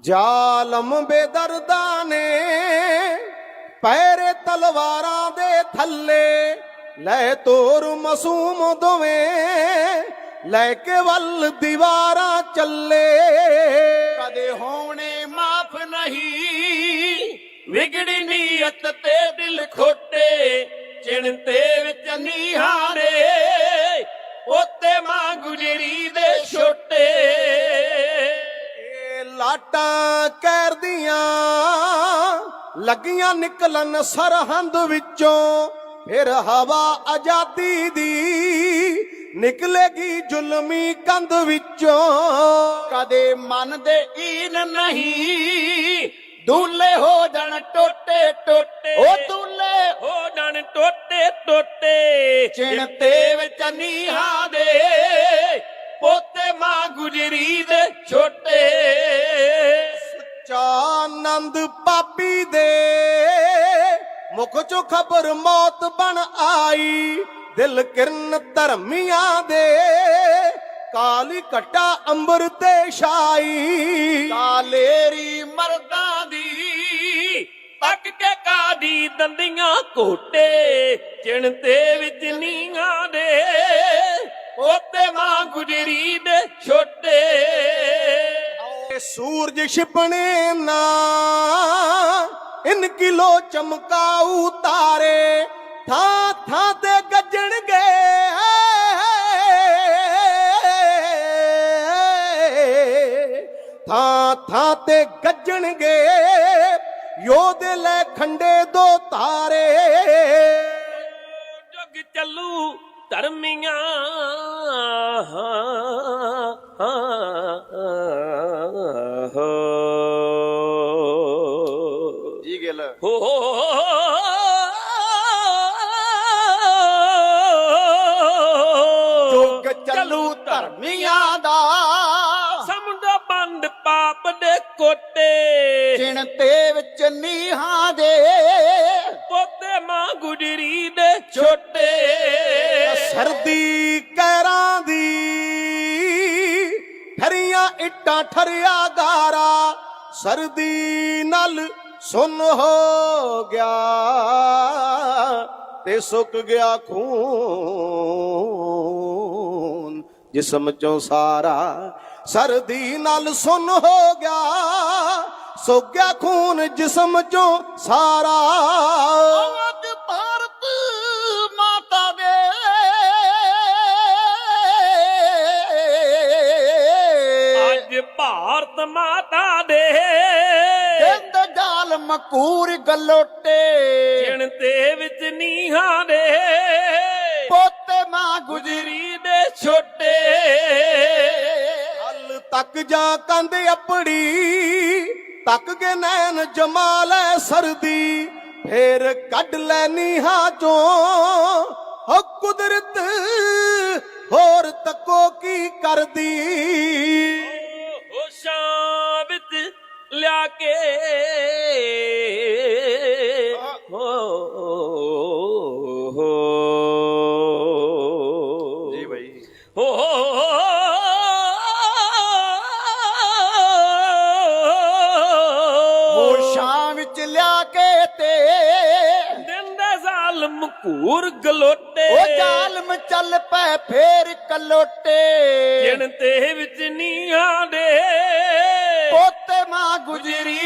ਜ਼ਾਲਮ ਬੇਦਰਦਾਂ ਨੇ ਪੈਰੇ ਤਲਵਾਰਾਂ ਦੇ ਥੱਲੇ ਲੈ ਤੋਰ ਮਾਸੂਮ ਦੋਵੇਂ, ਲੈ ਕੇ ਵੱਲ ਦੀਵਾਰਾਂ ਚੱਲੇ। ਕਦੇ ਹੋਣੇ ਮਾਫ ਨਹੀਂ, ਵਿਗੜੀ ਨੀਅਤ ਤੇ ਦਿਲ ਖੋਟੇ ਚਿਣ ਚਿਣਤੇ ਵਿੱਚ ਨੀਹਾਰੇ ਉੱਤੇ ਮਾਂ ਗੁਜਰੀ ਲਾਟਾਂ ਕਰਦੀਆਂ ਲੱਗੀਆਂ ਨਿਕਲਣ ਸਰਹੰਦ ਵਿੱਚੋਂ। ਫਿਰ ਹਵਾ ਆਜ਼ਾਦੀ ਦੀ ਨਿਕਲੇਗੀ ਜ਼ੁਲਮੀ ਕੰਧ ਵਿੱਚੋਂ। ਕਦੇ ਮਨ ਦੇ ਈਨ ਨਹੀਂ ਦੂਲੇ ਹੋ ਜਾਣ ਟੋਟੇ ਟੋਟੇ। ਉਹ ਦੂਲੇ ਹੋ ਜਾਣ ਟੋਟੇ ਟੋਟੇ। ਚਿਣਤੇ ਵਿੱਚ ਨੀਹਾਂ ਦੇ ਮਾਂ ਗੁਜਰੀ ਦੇ ਛੋਟੇ ਚਾਨੰਦ ਪਾਪੀ ਦੇ। ਮੁਖ ਚੋਂ ਖਬਰ ਮੌਤ ਬਣ ਆਈ। ਦਿਲ ਕਿਰਨ ਧਰਮੀਆਂ ਦੇ। ਕਾਲੀ ਘਟਾ ਅੰਬਰ ਤੇ ਛਾਈ। ਕਾਲੇਰੀ ਮਰਦਾਂ ਦੀ ਤੱਕ ਕੇ ਕਾਦੀ ਦੰਦੀਆਂ ਕੋਟੇ ਚਿਣਤੇ ਵਿੱਚ ਨੀਆਂ ਪੋਤੇ ਮਾਂ ਗੁਜਰੀ ਦੇ ਛੋਟੇ। ਸੂਰਜ ਛਿਪਣੇ ਨਾ ਇਨ ਕਿਲੋ ਚਮਕਾਉ ਤਾਰੇ ਥਾਂ ਥਾਂ ਤੇ ਗੱਜਣਗੇ। ਥਾਂ ਥਾਂ ਤੇ ਗੱਜਣਗੇ ਯੋਧੇ ਲੈ ਖੰਡੇ ਦੋ ਤਾਰੇ। ਜੁਗ ਚੱਲੂ ਧਰਮੀਆਂ ਹੋ ਜੁਗ ਚੱਲੂ ਧਰਮੀਆਂ ਦਾ। ਸਮੁੰਦਰ ਬੰਦ ਪਾਪ ਦੇ ਕੋਟੇ। ਚਿਣਤੇ ਵਿੱਚ ਨੀਹਾਂ ਦੇ। ਪੋਤੇ ਮਾਂ ਗੁਜਰੀ ਦੇ ਛੋਟੇ। ਸਰਦੀ ਕਹਿਰਾਂ ਦੀ। ਠਰੀਆਂ ਇੱਟਾਂ ਠਰਿਆ ਗਾਰਾ। ਸਰਦੀ ਨਾਲ ਸੁੰਨ ਹੋ ਗਿਆ ਤੇ ਸੁੱਕ ਗਿਆ ਖੂਨ। ਜਿਸਮ ਚੋਂ ਸਾਰਾ ਸਰਦੀ ਨਾਲ ਸੁੰਨ ਹੋ ਗਿਆ ਸੁੱਕ ਗਿਆ ਖੂਨ ਜਿਸਮ ਚੋਂ ਸਾਰਾ। ਅੱਜ ਭਾਰਤ ਮਾਤਾ ਦੇ। ਮਕੂਰ ਗਲੋਟੇ। ਚਿਣਤੇ ਵਿੱਚ ਨੀਹਾਂ ਦੇ ਪੋਤੇ ਮਾਂ ਗੁਜਰੀ ਦੇ ਛੋਟੇ। ਹਲ ਤੱਕ ਜਾ ਕੰਧ ਅਪੜੀ ਤੱਕ ਕੇ ਨੈਣ ਜਮਾਲੇ ਸਰਦੀ। ਫੇਰ ਕੱਢ ਲੈ ਨੀਹਾਂ ਚੋਂ ਹੋ ਕੁਦਰਤ ਹੋਰ ਤੱਕੋ ਕੀ ਕਰਦੀ। ਹੋਸ਼ਾਂ ਵਿੱਚ ਲਿਆ ਕੇ ਹੋਸ਼ਾਂ ਵਿੱਚ ਲਿਆ ਕੇ ਤੇ। ਦੇ ਜ਼ਾਲਮ ਘੂਰ ਗਲੋਟੇ। ਉਹ ਜ਼ਾਲਮ ਚੱਲ ਪੈ ਫੇਰ ਕਲੋਟੇ। ਗਿਣਤੇ ਵਿੱਚ ਨੀਹਾਂ ਦੇ ਪੋਤੇ ਮਾਂ ਗੁਜਰੀ